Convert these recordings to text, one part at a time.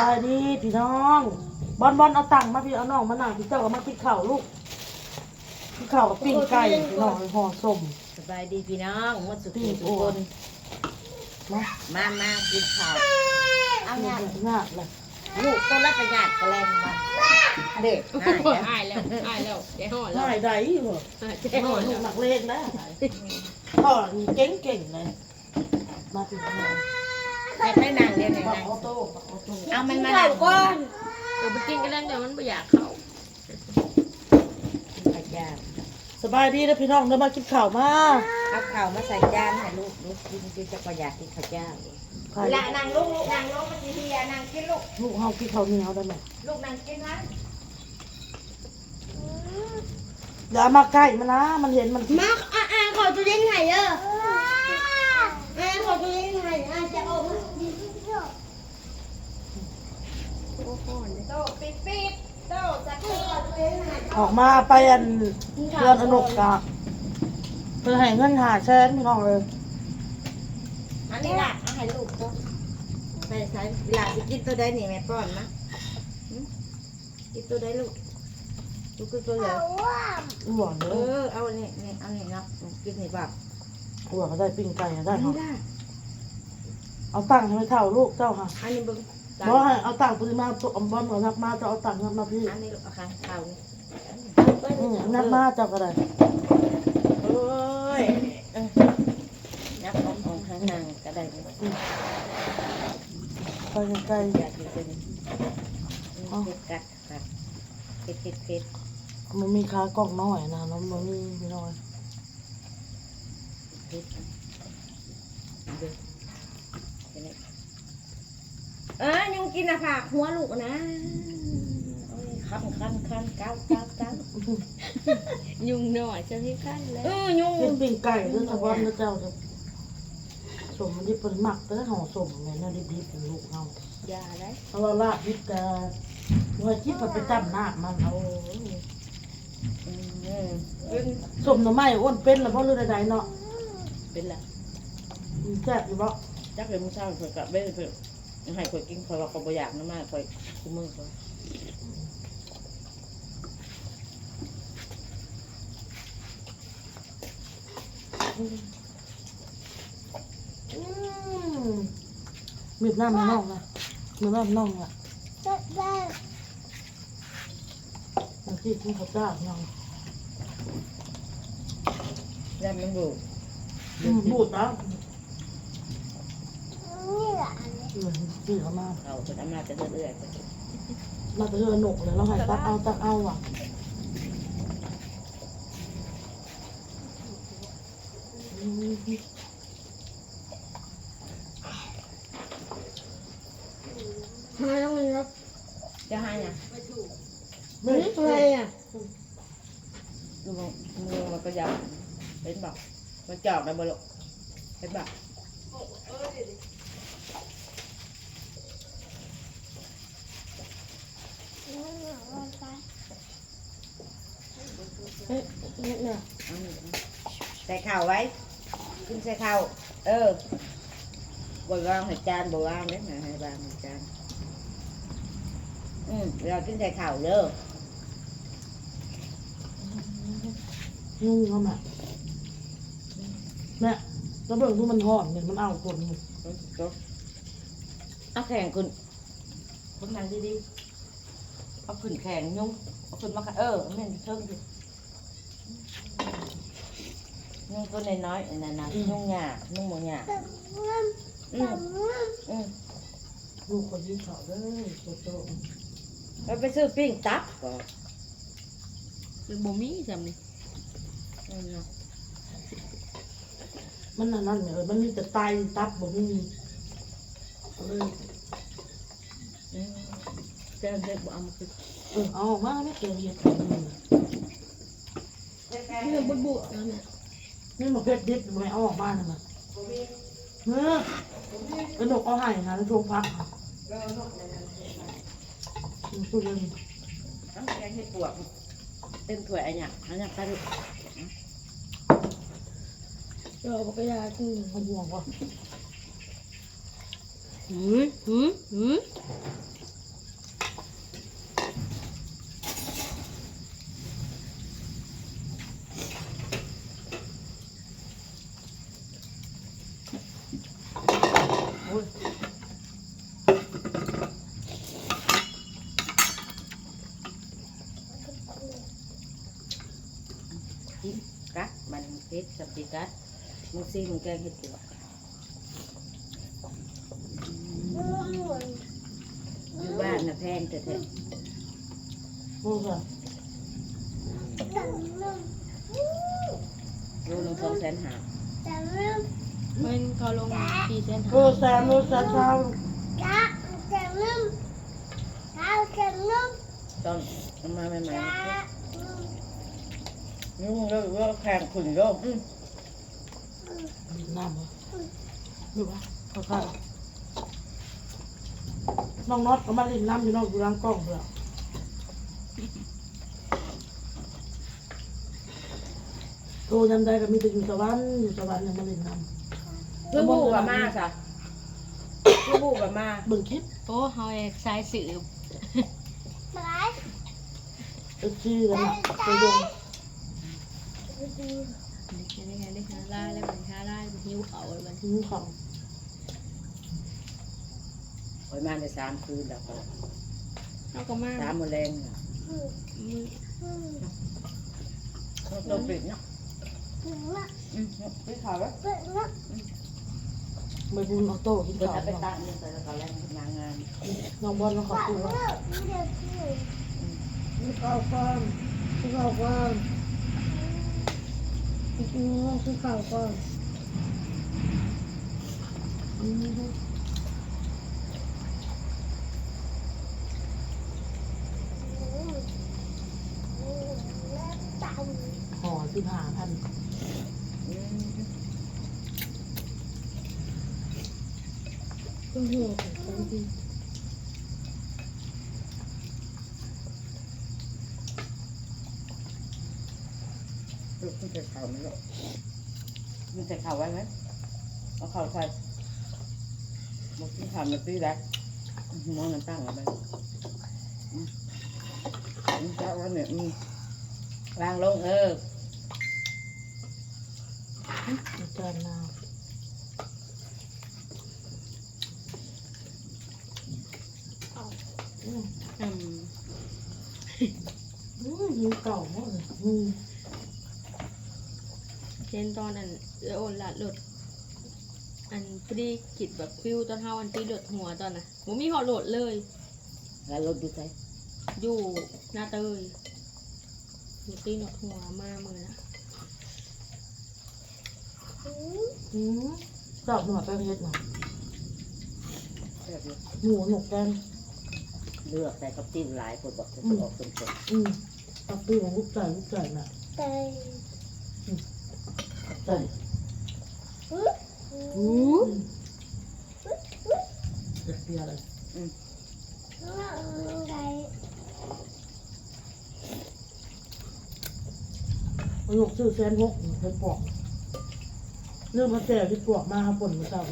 บายดีพี่น้อง บอลบอลเอาตังค์มาพี่เอาน้องมาหนังพี่เจ้าเอามากินข้าวลูกกินข้าวกับปิ้งไก่พี่น้องห่อส้มสบายดีพี่น้องหมดสุขพี่ทุกคนนะมามากินข้าวเอางาญาติงาเลยลูกต้นรับประหยัดกระแลมมาเด็กโอ้โหอายแล้วอายแล้วใจห่อนแล้วง่ายได้เหรอใจห่ห่ออนลูแล้กวหนักเล็กนะพ่อเก่งเก่งๆเลยมาถึงแล้วให้ไปนั่งเรียนไห นปักนั่งออโต้ปักออโต้เอามันมานั่งก่อนเดี๋ยวไปกินกันแล้วเดี๋ยวมันไม่อยากเข้าข้าวเจ้าสบายดีนะพี่น้องเดินมากินข้าวมาเอาข้าวมาใส่จานให้ลูกลูกกินกินจะประหยัดกินข้าวเจ้าใครละนั่งลูกลูกนั่งลูกมันดีๆนั่งกินลูกลูกเฮากินข้าวเหนียวได้ไหมลูกนั่งกินนะอย่าเอามาใกล้มันนะมันเห็นมันมาอะอะขอตัวเล่นไห่เด้ออะขอตัวเล่นไห่อะจะออกมา โตปิดปิดโตสักทีออกมาไปอันเพื่อนอนกกะเพื่อให้เงินหาแสนพี่น้องเลยอันนี้ล่ะเอาให้ลูกตัวใส่ใส่เวลาสิกินตัวใดนี่แม่ป้อนนะหึกินตัวใดลูกลูกกินตัวเหลือหวานเอเลยอเอาเนี่ยเนี่ยเอาเนี่ยเนาะกินให้แบบหวานก็ได้ปิ้งไก่ก็ได้อันเอนี้ล่ะเอาตังค์ให้เท่าลูกเจ้าค่ะ อันนี้เบึง บอกให้เอาตังค์ปริมาณตัวอมบอลหัวนักมาจะเอาตังค์นับมาพี่อันนี้ลูกเอาค่ะเอานี่อืมนับมาเจ้าก็ได้โอ้ยเออนับของของข้างนางก็ได้เลยไปไกลอยากกินตัวนี้อืมเผ็ดกัดกัดเผ็ดเผ็ดเผ็ดๆมันมีขากล้องน้อยนะแล้วมันมีพี่น้อย เผ็ดดูเห็นไหม เออยังกินอะค่ะหัวลูกนะโอ้ยคันคันคันก้าวก้าวก้าวยุงหน่อยจะที่ขั้นแล้วเออยุ่งกินปิ้งไก่เรื่องตะวันนะเจ้าจะสมมันที่เป็นหมักแต่ถ้าห่อสมเนี่ยน่าดิบๆเป็นลูกเฮาอย่าได้เพราะว่าลาบดิบแต่ว่าคิดว่าไปจำหน้ามันเอาอืมอืมเป็นสมหน่อไม้อ้วนเป็นแล้วเพราะเรื่องใดๆเนาะเป็นไรอืมแซ่บอยู่บ่จักเลยมึงเช้าข่อยกลับเบ้เพิ่นยัง ให้ข่อยกินข่อยว่าข่อยบ่อยากน้ำมากข่อยคุมือข่อยอืมมีดหน้ามันน่องนะมีดหน้ามันน่องอะบางทีกินข้าวเจ้าน่องแล้วมันบูดอืมบูดนะ นี่แหละอันนี้ อืม สีเขามาเขาเป็นอำนาจจะเรื่อยๆไปเราจะเจอหนกเลยเราใหายตักเอาตักเอาอะอืมทำไมต้องมีรถจะให้นะไม่อะไรอะดูมือมือมันก็ยาวเป็นบอกมันจอกได้บ่ลูกเป็นบอก เอ๊ะเนี่ยเนี่ย เอานี่ ใส่ข้าวไว้ขึ้นใส่ข้าวเออบ่วางให้จานบ่วางเด้นะให้วางให้จานอืมเราขึ้นใส่ข้าวเด้อนุ่งเขาแม่แม่แล้วเบิ่งดูมันหอมเนี่ยมันเอาคนอยู่อืมจบเอาแข่งคุณคุณนั่งดีๆเอาขึ้นแข่งยุ่งเอาขึ้นมาค่ะเออแม่นเชิงดิ นุ่งตัวน้อยๆนั่นน่ะนุ่งหยานุ่งหมูหยาอืมอืมลูกคนที่เขาเด้อโตโตเราไปซื้อปิ้งตับก่อนคือบ่มีจำนี่อืมเนาะมันนั่นนั่นเนี่ยเออมันมีแต่ไตตับบ่มีเอาเลยอืมเจ้าเด็กบ่เอามาคือเออเอาออกมาไม่เกี่ยวเหยี ยดนี่บุบุนั่นน่ะนี่มันเพชรดิบไม่เอาออกมาน่ะมันเมื่อเป็นนกเอาให้นะแล้วทวงพักอืมพูดเรื่องนี้เอาแกงให้ปวกเต็มถ้วยอันเนี้ยอันเนี้ยไปลูกเดี๋ยวบอกยากินเขาห่วงว่าหืมหืมหืม ฮ็ดกับปีกัดมึงซีมึงแกงเฮ็ดกี่วะอยู่บ้านนะแพงแต่แท้ลูกอะโลนึงสองแสนห้าเพิ่นเขาลงกี่เส้นโลแซมโลแซมเช้าตอนเอามาใหม่ๆ นุ่งเลิกว่าแพงขุนโลกอืมน้ำเหรอดูปะเขาข้าวน้องน็อตก็มาเล่นน้ำอยู่นอกอยู่หล้างกล้องเปล่าโตยันใดก็มีแต่อยู่สวรรค์อยู่สวรรค์ยังมาเล่นน้ำเพื่อบูกับมาจ้ะเพื่อบูกับมาเบิ่งคลิปโอ้เฮาเอกสายสืบ เอ็กซี่กันนะไปด งนี่ไงได้หาลายแล้วมันหาลายมันหิวเขาแล้วมันหิวเขาวคอยมาในสามคืนแล้วก็เฮาก็มาสามโมงแรงน่ะมือต้องต้องปิดเนาะอืมปิดข่าวแล้วไปบุญออโต้กินเดี๋ยวข้าวจะไปเนาะตั้งเนี่ยแต่ละก็แรงงานงานน้องบอลน้องขอบคุณว่ากินข้าวก่อน กินข้าวก่อนกินข้าวก่อนอืมห่อสิบห้าพันอืมก็หัวของฉันดี ลูกมันจะข่าวไหมลูกมันจะข่าวไว้ไหมเอาข่าวใส่บอกกินข่าวมาตีแล้วมองกันตั้งเอาไปอืมอืมเจ้าว่าเนี่ยอืมวางลงเอออาจารย์นาวอืมอืมอืมยิงเก่ามากเลยอืมเช่นตอนนั้นเออโอนลัดรถอันพอดีคิดแบบฟิวตอนเฮาอันตีรถหัวตอนน่ะบ่มีหอดโหลดเลย แล้วรถดูใจอยู่หน้าเตยอยู่ตีนกหัวมามือนะอืมดอกหนวดไปเฮ็ดหน่อยเลือกเลยหนูหนกแดงเลือกแต่กับติ้นหลายคนบอกจะออกสมสมอืมตับปีของลูกไก่ลูกไก่น่ะ ไก่อืมเด็กเปียอะไรมันหกซื้อแสนหกไปปอกเรื่องมาแจกที่ปอกมาครับผลมาเศร้า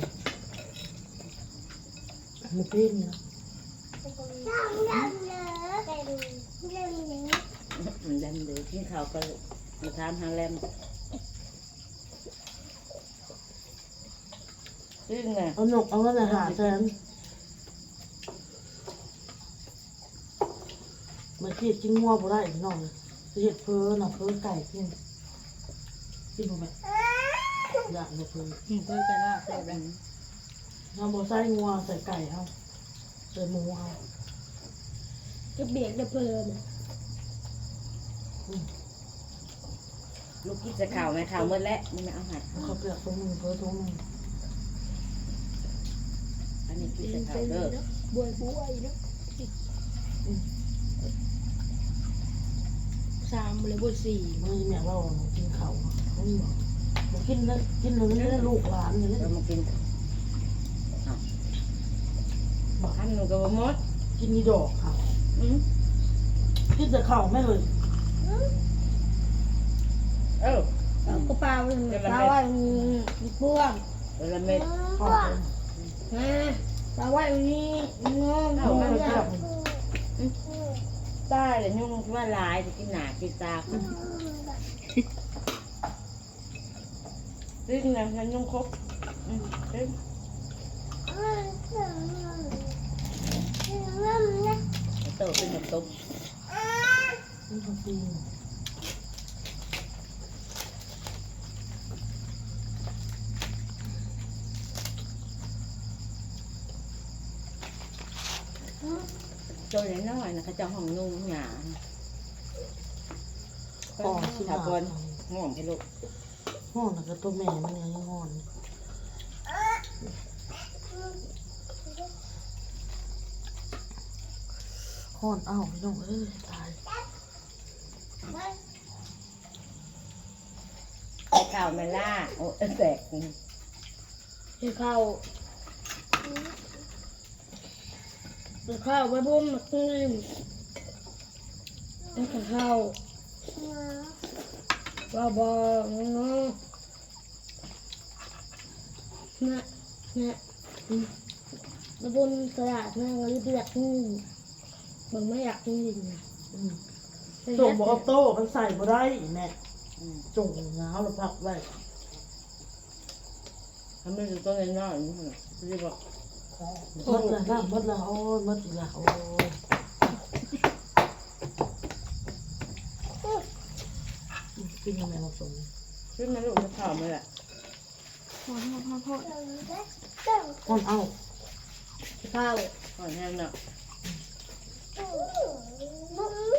มันเป็นนะมันแลมเดี๋ยวกินข้าวก็มาทำหาแลม ซึ่งไงเอาหนกเอาเงินอาหารแทนมาเทียบจิ้งงัวบ่ได้อีกหน่อยจะเห็ดเพ้อหน่อเพ้อไก่กินกินบ่แม่อยากเลยเพ้ออืมเพื่อกระลาบเลยแบบเอาบ่ใส่งัวใส่ไก่เอาใส่หมูเอาจะเบียดจะเพลินลูกกินจะข่าวไหมข่าวเมื่อแล้วนี่ไม่เอาหัดเอาข้าวเปลือกตรงนึงเพ้อตรงนึง อันนี้กินเป็จะนข่าวเด้อเนาะบวยบวยเนาะสามเลยบวยสี่เมื่อแม่ว่าหนูกินข้าวเขาบอกหนูกินแล้วกินแล้วไม่ได้ลูกหลานเลยเรามากินบอกอันหนูกับมดกินนี่ดอกค่ะอืมกินแต่ข้าวไม่เลยเออเอากระเป๋าเลยปลาว่ามีพวงเวลาเม็ด ข้าวนะปลาว่ามีงงเอาไม่เลยครับตายเลยยุ่งว่าลายจะกินหนากินตาซึ่งไงมันยุ่งครบอืมซึ่งโตเป็นแบบตุ๊บ นี่ของจริง ตัวน้อยๆนะเขาจะห้องนุ่งหยาอ๋อสิถ้าหาก่อนง่วงให้ลูกห้องน่ะก็ตัวแม่มันยังงอนห้อนเอ้าพี่น้องเอ้ยตายไอ้ข้าวมาล่าโอ้แตกกินข้าว กินข้าวไว้บุ้มมาขึ้นกินข้าวว่าบอกน้องนะนะมาบุ้มกระดาษแม่ก็รีบอยากกินมึงไม่อยากกินอืมส่งบอกเอาโต้มันใส่บ่ได้แม่อืมจงเงาแล้วพักไว้ทำให้ดูตัวน้อยๆนี่ค่ะเรียกว่า หมดละน้ำหมดละโอ้ยหมดอีกละโอ้ยกินยังไงมาส่งขึ้นมาลูกจะข้าวมาแหละโทษโทษโทษห้อนเอ้าข้าวก่อนแห้งเนาะ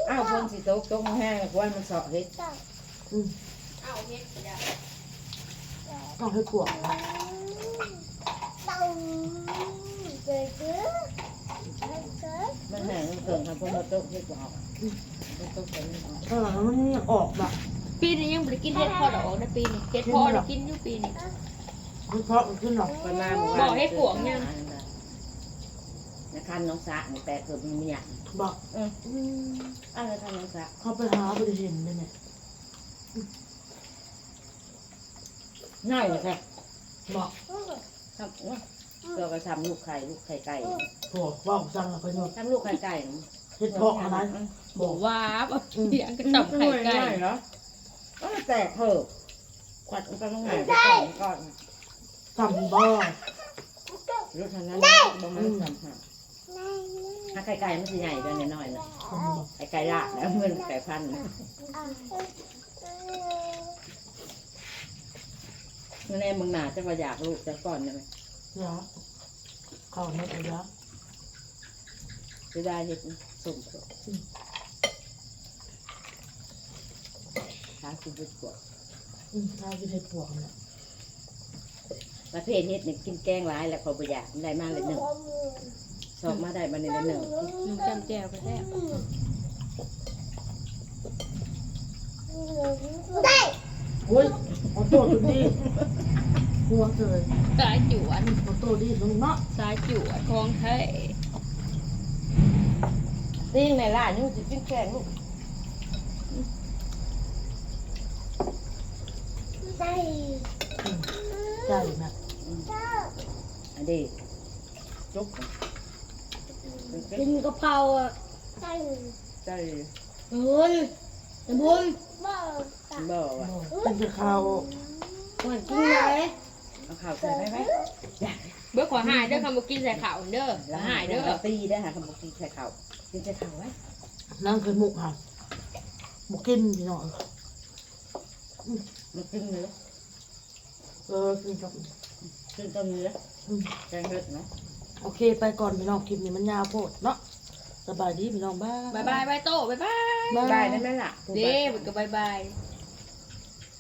อ้าวคนสิโต๊ะโต๊ะมาแห้งกว่ามันเสาะเฮ็ดอืมเอาเฮ็ดไปแล้วเอาให้ปวกละ มันแห้งมันเกินครับเพราะมันโต๊ะเฮ็ดกว่าเอาโต๊ะเป็นเอาเออมันออกแบบปีนี้ยังบ่ได้กินเฮ็ดพอดอกนะปีนี้เฮ็ดพอได้กินอยู่ปีนี้มันเพราะมันขึ้นหรอกไปมาบอกให้ปวกยังนะคันน้องสะนี่แต่เกิดมีเมียบอกอืมอะไรคันน้องสะเขาไปหาไปเห็นเลยเนี่ยง่ายเลยค่ะบอกทำว่า เราก็ทำลูกไข่ลูกไข่ไก่โหว่าจังละประโยชน์ทำลูกไข่ไก่เฮ็ดเพาะอะไรบอกว่าบ่เสียงกระตับไข่ไก่เหรอก็แตกเพิ่มขวัดมันก็ต้องหายไปก่อนก่อนจำบ่ลูกทางนั้นบ่มันทำค่ะถ้าไข่ไก่มันจะใหญ่ไปน้อยนะไข่ไก่ลากแล้วเงินไก่พันธุ์นะนั่เองมึงหนาจะมาอยากลูกจะก่อนได้ไหม ยาเข้าเม็ดยาจะได้เห็ดสมตัวหาสิบกว่าอืมถ้ากินเห็ดปวกเนี่ยประเภทเฮ็ดเนี่ยกินแกงหลายแล้วเขาบ่อยากได้มาเลยหนึ่งสอบมาได้มาในละหนึ่งลุงจำแจวไปแล้วโอ้ยเอาตัวดูดี หัวเลยสายจวนเอาตัวดีลงเนาะสายจวนของไทยติ้งในร้านนี่จะกินแกงลูกใจนะอันนี้จุกกินกะเพราอะใจบุญบุญบ่ว่ะเป็นจะข้าวหวานกินไหนเอา ข้าวใส่ไปไหมเบิ่ขอหายเด้อคำบ่กินใส่ข้าวเด้อขอหายเด้อตีได้ค่ะคำบอกกินใส่ข้าวกินใส่ข้าวไว้นั่งเคยมุกค่ะบุกินพี่น้องมันกินเนื้อเออกินกับกินต้นเนื้ออืมแกงเห็ดเนาะโอเค ไปก่อนพี่น้องคลิปนี้มันยาวโพดเนาะสบายดีพี่น้องบ้าบายบายบายโตบายบายได้ได้ไหมล่ะเด้บุกก็บายบายบ